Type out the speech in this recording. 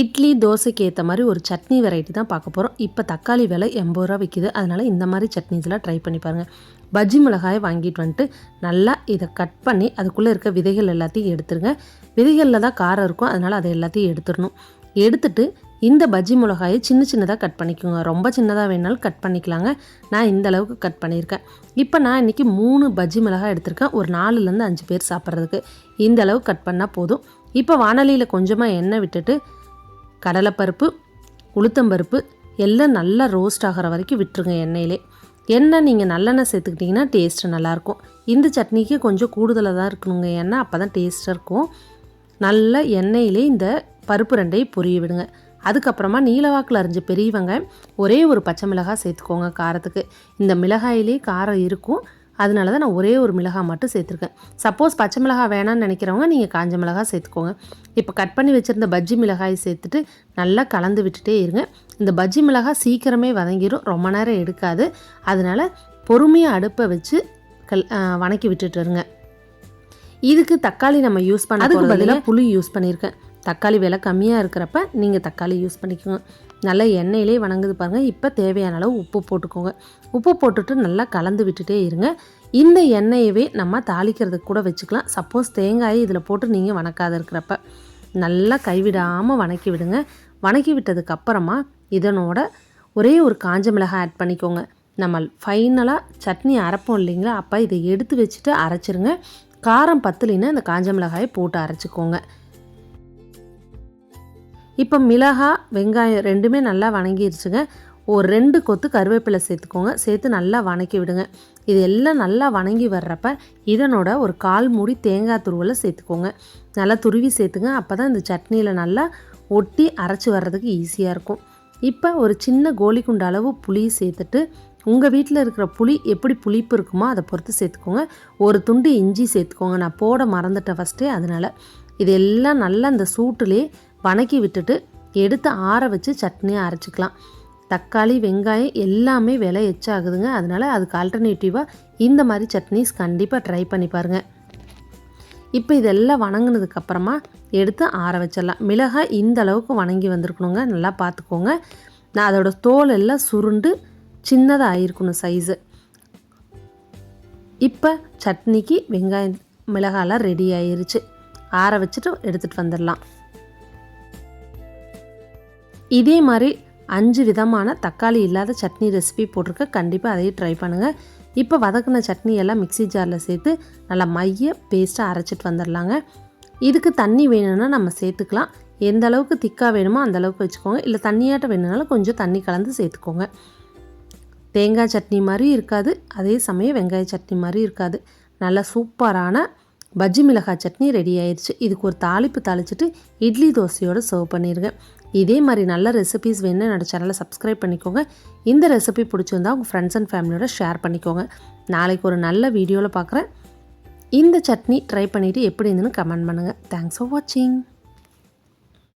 இட்லி தோசைக்கு ஏற்ற மாதிரி ஒரு சட்னி வெரைட்டி தான் பார்க்க போகிறோம் இப்போ தக்காளி விலை எண்பது ரூபா விற்கிது அதனால் இந்த மாதிரி சட்னிஸ்லாம் ட்ரை பண்ணி பாருங்கள் பஜ்ஜி மிளகாயை வாங்கிட்டு வந்துட்டு நல்லா இதை கட் பண்ணி அதுக்குள்ளே இருக்க விதைகள் எல்லாத்தையும் எடுத்துருங்க. விதைகளில் தான் காரம் இருக்கும். அதனால் அதை எல்லாத்தையும் எடுத்துடணும். எடுத்துட்டு இந்த பஜ்ஜி மிளகாயை சின்ன சின்னதாக கட் பண்ணிக்கோங்க. ரொம்ப சின்னதாக வேணாலும் கட் பண்ணிக்கலாங்க. நான் இந்த அளவுக்கு கட் பண்ணியிருக்கேன். இப்போ நான் இன்றைக்கி மூணு பஜ்ஜி மிளகாய் எடுத்திருக்கேன். ஒரு நாலுலேருந்து அஞ்சு பேர் சாப்பிட்றதுக்கு. இந்த அளவுக்கு கட் பண்ணால் போதும். இப்போ வானலியில் கொஞ்சமாக எண்ணெய் விட்டுட்டு கடலைப்பருப்பு உளுத்தம்பருப்பு எல்லாம் நல்லா ரோஸ்ட் ஆகிற வரைக்கும் விட்டுருங்க எண்ணெயிலே. எண்ணெய் நீங்கள் நல்லெண்ணெய் சேர்த்துக்கிட்டிங்கன்னா டேஸ்ட்டு நல்லாயிருக்கும். இந்த சட்னிக்கு கொஞ்சம் கூடுதலாக தான் இருக்கணுங்க எண்ணெய் அப்போ தான் டேஸ்ட்டாக இருக்கும். நல்ல எண்ணெயிலே இந்த பருப்பு ரெண்டையும் பொரிய விடுங்க. அதுக்கப்புறமா நீலவாக்கில் அரிஞ்ச பெரியவங்க ஒரே ஒரு பச்சை மிளகாய் சேர்த்துக்கோங்க காரத்துக்கு. இந்த மிளகாயிலே காரம் இருக்கும். அதனால தான் நான் ஒரே ஒரு மிளகாய் மட்டும் சேர்த்துருக்கேன். சப்போஸ் பச்சை மிளகாய் வேணாம்னு நினைக்கிறவங்க நீங்கள் காஞ்ச மிளகாய் சேர்த்துக்கோங்க. இப்போ கட் பண்ணி வச்சுருந்த பஜ்ஜி மிளகாய் சேர்த்துட்டு நல்லா கலந்து விட்டுட்டே இருங்க. இந்த பஜ்ஜி மிளகாய் சீக்கிரமே வதங்கிடும் ரொம்ப நேரம் எடுக்காது. அதனால் பொறுமையாக அடுப்பை வச்சு கல் வணக்கி விட்டுட்டு இருங்க. இதுக்கு தக்காளி நம்ம யூஸ் பண்ண அதுக்கு பதிலாக புளி யூஸ் பண்ணியிருக்கேன் தக்காளி விலை கம்மியாக இருக்கிறப்ப நீங்கள் தக்காளி யூஸ் பண்ணிக்கோங்க. நல்லா எண்ணெயிலே வணங்குது பாருங்கள் இப்போ தேவையான அளவு உப்பு போட்டுக்கோங்க. உப்பு போட்டுட்டு நல்லா கலந்து விட்டுட்டே இருங்க. இந்த எண்ணெயவே நம்ம தாளிக்கிறதுக்கு கூட வச்சுக்கலாம். சப்போஸ் தேங்காயை இதில் போட்டு நீங்கள் வணக்காத இருக்கிறப்ப. நல்லா கைவிடாமல் வணக்கி விடுங்க. வணக்கி விட்டதுக்கப்புறமா இதனோட ஒரே ஒரு காஞ்ச மிளகாய் ஆட் பண்ணிக்கோங்க. நம்ம ஃபைனலாக சட்னி அரைப்போம் இல்லைங்களா? அப்போ இதை எடுத்து வச்சுட்டு அரைச்சிருங்க. காரம் பத்துலின்னா இந்த காஞ்ச மிளகாயை போட்டு அரைச்சிக்கோங்க. இப்போ மிளகா வெங்காயம் ரெண்டுமே நல்லா வணங்கிருச்சுங்க. ஒரு ரெண்டு கொத்து கருவேப்பிலை சேர்த்துக்கோங்க. சேர்த்து நல்லா வணக்கி விடுங்க. இது எல்லாம் நல்லா வணங்கி வர்றப்ப இதனோட ஒரு கால் மூடி தேங்காய் துருவலை சேர்த்துக்கோங்க. நல்லா துருவி சேர்த்துங்க. அப்போ தான் இந்த சட்னியில் நல்லா ஒட்டி அரைச்சி வர்றதுக்கு ஈஸியாக இருக்கும். இப்போ ஒரு சின்ன கோலிக்குண்டு அளவு புளி சேர்த்துட்டு உங்கள் வீட்டில் இருக்கிற புளி எப்படி புளிப்பு இருக்குமோ அதை பொறுத்து சேர்த்துக்கோங்க. ஒரு துண்டு இஞ்சி சேர்த்துக்கோங்க. நான் போட மறந்துட்டேன் ஃபஸ்ட்டே அதனால். இது எல்லாம் நல்லா இந்த சூட்டுலேயே வணக்கி விட்டுட்டு எடுத்து ஆற வச்சு சட்னியை அரைச்சிக்கலாம். தக்காளி வெங்காயம் எல்லாமே விலை எச்சாகுதுங்க. அதனால் அதுக்கு ஆல்டர்னேட்டிவாக இந்த மாதிரி சட்னிஸ் கண்டிப்பாக ட்ரை பண்ணி பாருங்கள் இப்போ இதெல்லாம் வணங்கினதுக்கப்புறமா எடுத்து ஆற வச்சிடலாம். மிளகாய் இந்த அளவுக்கு வணங்கி வந்திருக்கணுங்க. நல்லா பார்த்துக்கோங்க நான் அதோட தோல் எல்லாம் சுருண்டு சின்னதாக ஆயிருக்கணும் சைஸு இப்போ சட்னிக்கு வெங்காயம் மிளகாலாம் ரெடி ஆயிருச்சு. ஆற வச்சுட்டு எடுத்துகிட்டு வந்துடலாம். இதே மாதிரி அஞ்சு விதமான தக்காளி இல்லாத சட்னி ரெசிபி போட்டிருக்க. கண்டிப்பாக அதையும் ட்ரை பண்ணுங்கள் இப்போ வதக்கின சட்னி எல்லாம் மிக்சி ஜாரில் சேர்த்து நல்லா மைய பேஸ்ட்டாக அரைச்சிட்டு வந்துடலாங்க. இதுக்கு தண்ணி வேணும்னா நம்ம சேர்த்துக்கலாம். எந்த அளவுக்கு திக்காக வேணுமோ அந்த அளவுக்கு வச்சுக்கோங்க. இல்லை தண்ணியாட்ட வேணுனாலும் கொஞ்சம் தண்ணி கலந்து சேர்த்துக்கோங்க. தேங்காய் சட்னி மாதிரி இருக்காது. அதே சமயம் வெங்காய சட்னி மாதிரி இருக்காது. நல்லா சூப்பரான பஜ்ஜி மிளகாய் சட்னி ரெடி ஆயிடுச்சு இதுக்கு ஒரு தாளிப்பு தாளிச்சிட்டு இட்லி தோசையோடு சர்வ் பண்ணிடுங்க இதே மாதிரி நல்ல ரெசிபிஸ் வேணும் என்னோடய சேனலை சப்ஸ்கிரைப் பண்ணிக்கோங்க. இந்த ரெசிபி பிடிச்சிருந்தா உங்கள் ஃப்ரெண்ட்ஸ் அண்ட் ஃபேமிலியோட ஷேர் பண்ணிக்கோங்க. நாளைக்கு ஒரு நல்ல வீடியோவில் பார்க்குறேன் இந்த சட்னி ட்ரை பண்ணிவிட்டு எப்படி இருந்துன்னு கமெண்ட் பண்ணுங்கள் தேங்க்ஸ் ஃபார் வாட்சிங்